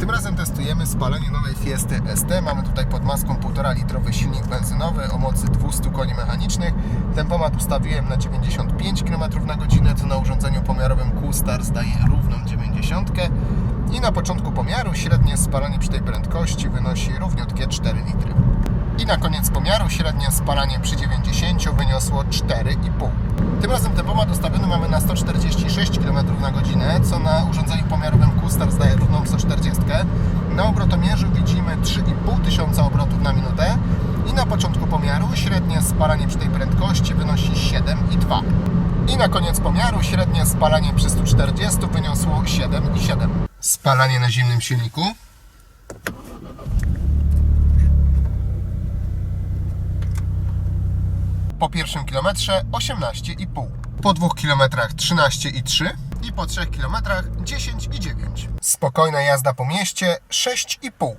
Tym razem testujemy spalanie nowej Fiesty ST. Mamy tutaj pod maską 1,5 litrowy silnik benzynowy o mocy 200 koni mechanicznych. Tempomat ustawiłem na 95 km na godzinę, co na urządzeniu pomiarowym Q-Star zdaje równą 90. I na początku pomiaru średnie spalanie przy tej prędkości wynosi równiutkie 4 litry. I na koniec pomiaru średnie spalanie przy 90 wyniosło 4,5. Tym razem tempomat ustawiony mamy na 146 km na godzinę, co na urządzeniu pomiarowym Q-Star zdaje równą 140. Na obrotomierzu widzimy 3,5 tysiąca obrotów na minutę i na początku pomiaru średnie spalanie przy tej prędkości wynosi 7,2. I na koniec pomiaru średnie spalanie przy 140 wyniosło 7,7. Spalanie na zimnym silniku. Po pierwszym kilometrze 18,5. Po dwóch kilometrach 13,3 i po trzech kilometrach 10,9. Spokojna jazda po mieście 6,5.